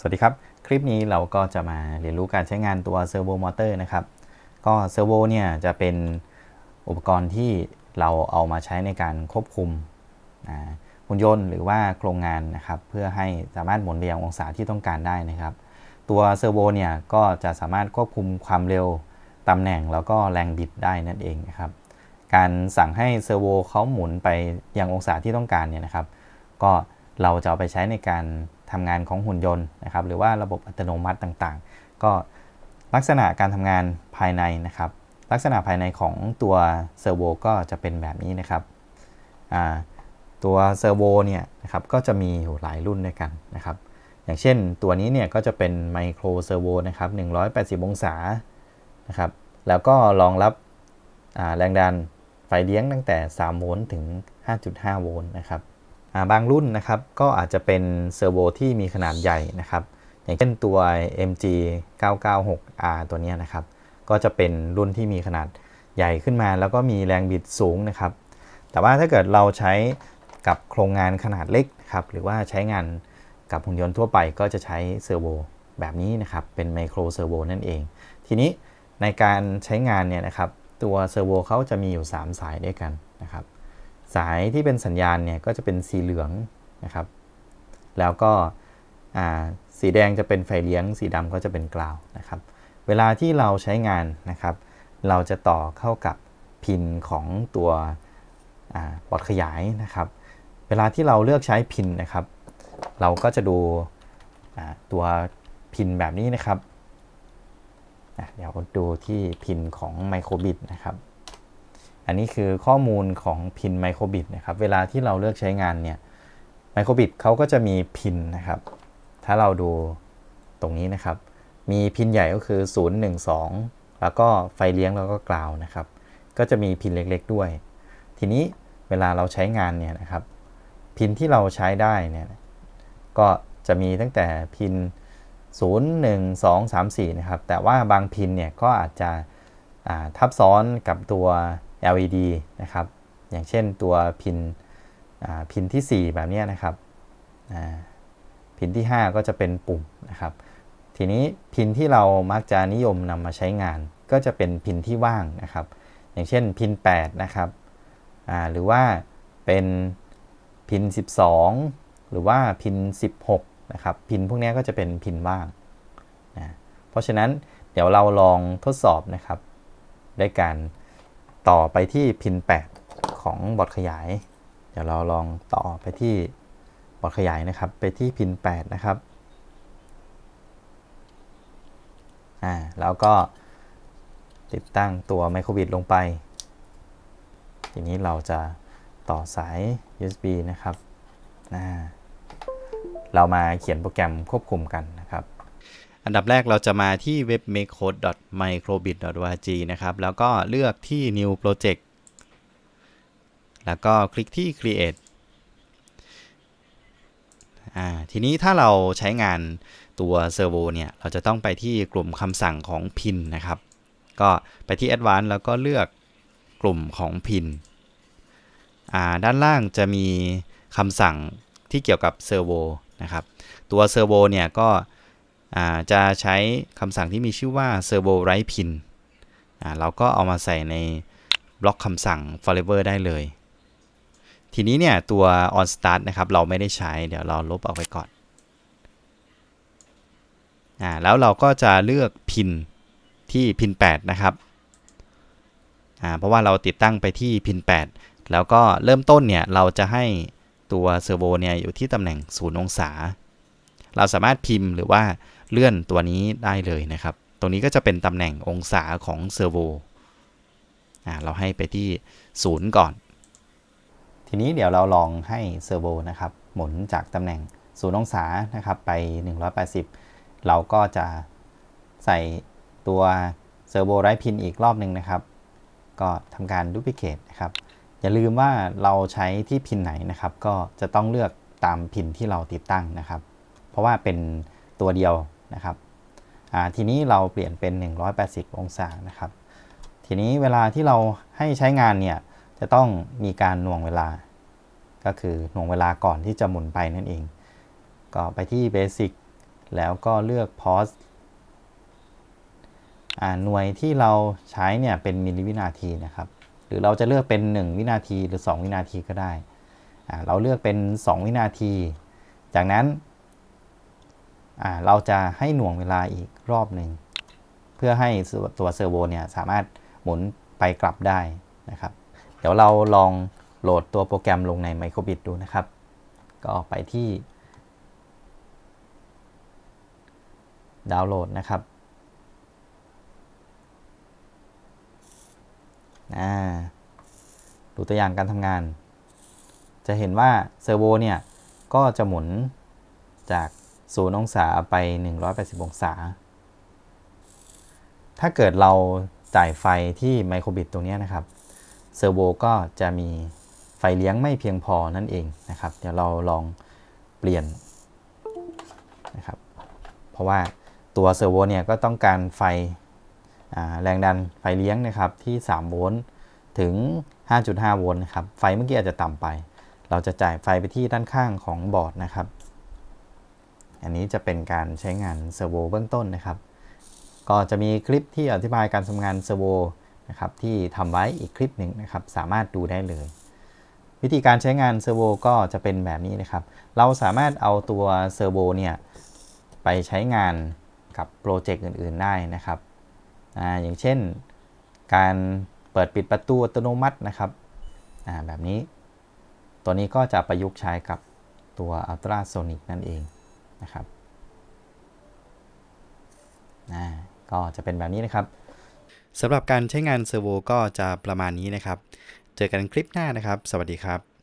สวัสดีครับ คลิปนี้เราก็จะมาเรียนรู้การใช้งานตัวเซอร์โวมอเตอร์นะครับ ก็เซอร์โวเนี่ยจะเป็นอุปกรณ์ที่เราเอามาใช้ในการควบคุมหุ่นยนต์หรือว่าโครงงานนะครับ เพื่อให้สามารถหมุนเรียงองศาที่ต้องการได้นะครับ ตัวเซอร์โวเนี่ยก็จะสามารถควบคุมความเร็วตำแหน่งแล้วก็แรงบิดได้นั่นเองนะครับ การสั่งให้เซอร์โวเขาหมุนไปยังองศาที่ต้องการเนี่ยนะครับ ก็เราจะเอาไปใช้ในการ ทำงานของหุ่นยนต์นะครับหรือว่าระบบอัตโนมัติต่างๆ ก็ลักษณะการทำงานภายในนะครับ ลักษณะภายในของตัวเซอร์โวก็จะเป็นแบบนี้นะครับตัวเซอร์โวเนี่ยนะครับก็จะมีอยู่หลายรุ่นด้วยกันนะครับ อย่างเช่นตัวนี้เนี่ยก็จะเป็นไมโครเซอร์โวนะครับ180 องศานะครับแล้วก็รองรับแรงดันไฟเลี้ยงตั้งแต่ 3 โวลต์ถึง 5.5 โวลต์นะครับ บางรุ่นนะครับก็อาจจะเป็นเซอร์โวที่มีขนาดใหญ่นะครับ อย่างเช่นตัว MG 996R ตัวนี้นะครับ ก็จะเป็นรุ่นที่มีขนาดใหญ่ขึ้นมา แล้วก็มีแรงบิดสูงนะครับ แต่ว่าถ้าเกิดเราใช้กับโครงงานขนาดเล็กครับหรือว่าใช้งานกับหุ่นยนต์ทั่วไปก็จะใช้เซอร์โวแบบนี้นะครับ เป็นไมโครเซอร์โวนั่นเอง ทีนี้ในการใช้งานเนี่ยนะครับ ตัวเซอร์โวเขาจะมีอยู่ 3 สายด้วยกันนะครับ สายที่เป็นสัญญาณเนี่ยก็จะเป็นสีเหลืองนะครับ แล้วก็สีแดงจะเป็นไฟเลี้ยง สีดำก็จะเป็นกราวนะครับ เวลาที่เราใช้งานนะครับ เราจะต่อเข้ากับพินของตัวบอร์ดขยายนะครับ เวลาที่เราเลือกใช้พินนะครับ เราก็จะดูตัวพินแบบนี้นะครับเดี๋ยวดูที่พินของไมโครบิตนะครับ อันนี้คือข้อมูลของพินไมโครบิตนะครับ เวลาที่เราเลือกใช้งานเนี่ยไมโครบิตเขาก็จะมีพินนะครับ ถ้าเราดูตรงนี้นะครับ มีพินใหญ่ก็คือ 0 1 2 แล้วก็ไฟเลี้ยงแล้วก็กราวนะครับ ก็จะมีพินเล็กๆด้วย ทีนี้เวลาเราใช้งานเนี่ยนะครับ พินที่เราใช้ได้เนี่ยก็จะมีตั้งแต่พิน 0 1 2 3 4 นะครับ แต่ว่าบางพินเนี่ยก็อาจจะทับซ้อนกับตัว LED นะครับ อย่างเช่นตัวพินพินที่ 4 แบบนี้นะครับพินที่ 5 ก็จะเป็นปุ่มนะครับ ทีนี้พินที่เรามักจะนิยมนำมาใช้งาน ก็จะเป็นพินที่ว่างนะครับ อย่างเช่นพิน 8 นะครับหรือว่าเป็นพิน 12 หรือว่าพิน 16 นะครับ พินพวกนี้ก็จะเป็นพินว่างนะเพราะฉะนั้นเดี๋ยวเราลองทดสอบนะครับ ด้วยการ ต่อไปที่พิน 8 ของบอร์ดขยาย เดี๋ยวเราลองต่อไปที่บอร์ดขยายนะครับ ไปที่พิน 8 นะครับ อ่า แล้วก็ติดตั้งตัวไมโครบิดลงไป ทีนี้เราจะต่อสาย USB นะครับ อ่า เรามาเขียนโปรแกรมควบคุมกันนะครับ อันดับแรกเราจะมาที่เว็บ makecode.microbit.org นะครับ แล้วก็เลือกที่ new project แล้วก็คลิกที่ create ทีนี้ถ้าเราใช้งานตัวเซอร์โวเนี่ย เราจะต้องไปที่กลุ่มคำสั่งของ pin นะครับ ก็ไปที่ advanced แล้วก็เลือกกลุ่มของ pin ด้านล่างจะมีคำสั่งที่เกี่ยวกับเซอร์โวนะครับ ตัวเซอร์โวเนี่ยก็ จะใช้คำสั่งที่มีชื่อว่า servo write pin เราก็เอามาใส่ในบล็อกคำสั่ง forever ได้เลย ทีนี้เนี่ยตัว on start นะครับ เราไม่ได้ใช้ เดี๋ยวเราลบออกไปก่อนอแล้วเราก็จะเลือกพินที่พิน 8 นะครับ เพราะว่าเราติดตั้งไปที่พิน 8 แล้วก็เริ่มต้นเนี่ย เราจะให้ตัวเซอร์โวเนี่ยอยู่ที่ตำแหน่ง 0 องศา เราสามารถพิมพ์หรือว่า เลื่อนตัวนี้ได้เลยนะครับ ตรงนี้ก็จะเป็นตำแหน่งองศาของเซอร์โวเราให้ไปที่ 0 ก่อน ทีนี้เดี๋ยวเราลองให้เซอร์โวนะครับ หมุนจากตำแหน่ง 0 องศานะครับไป 180 เราก็จะใส่ตัวเซอร์โวไรพินอีกรอบหนึ่งนะครับ ก็ทำการดูพิเคทนะครับ อย่าลืมว่าเราใช้ที่พินไหนนะครับ ก็จะต้องเลือกตามพินที่เราติดตั้งนะครับ เพราะว่าเป็นตัวเดียว นะครับทีนี้เราเปลี่ยนเป็น 180 องศานะครับ ทีนี้เวลาที่เราให้ใช้งานเนี่ยจะต้องมีการหน่วงเวลา ก็คือหน่วงเวลาก่อนที่จะหมุนไปนั่นเอง ก็ไปที่ Basic แล้วก็เลือก pause หน่วยที่เราใช้เนี่ยเป็นมิลลิวินาทีนะครับ หรือเราจะเลือกเป็น 1 วินาทีหรือ 2 วินาทีก็ได้ เราเลือกเป็น 2 วินาที จากนั้น เราจะให้หน่วงเวลาอีกรอบหนึ่งเพื่อให้ตัวเซอร์โวเนี่ยสามารถหมุนไปกลับได้นะครับ เดี๋ยวเราลองโหลดตัวโปรแกรมลงใน Microbit ดูนะครับ ก็ไปที่ดาวน์โหลดนะครับอ่าดูตัวอย่างการทำงาน จะเห็นว่าเซอร์โวเนี่ย ก็จะหมุนจาก 0 องศาไป 180 องศา ถ้าเกิดเราจ่ายไฟที่ไมโครบิตตรงนี้นะครับ เซอร์โวก็จะมีไฟเลี้ยงไม่เพียงพอนั่นเองนะครับ เดี๋ยวเราลองเปลี่ยนนะครับ เพราะว่าตัวเซอร์โวเนี่ยก็ต้องการไฟแรงดันไฟเลี้ยงนะครับที่ 3 โวลต์ถึง 5.5 โวลต์นะครับ ไฟเมื่อกี้อาจจะต่ำไป เราจะจ่ายไฟไปที่ด้านข้างของบอร์ดนะครับ อันนี้จะเป็นการใช้งานเซอร์โวเบื้องต้นนะครับ ก็จะมีคลิปที่อธิบายการทำงานเซอร์โวนะครับที่ทำไว้อีกคลิปหนึ่งนะครับ สามารถดูได้เลย วิธีการใช้งานเซอร์โวก็จะเป็นแบบนี้นะครับ เราสามารถเอาตัวเซอร์โวเนี่ยไปใช้งานกับโปรเจกต์อื่น ๆได้นะครับออย่างเช่นการเปิดปิดประตูอัตโนมัตินะครับแบบนี้ ตัวนี้ก็จะประยุกต์ใช้กับตัวอัลตราโซนิกนั่นเอง นะครับนะก็จะเป็นแบบนี้นะครับสำหรับการใช้งานเซอร์โวก็จะประมาณนี้นะครับ เจอกันคลิปหน้านะครับ สวัสดีครับ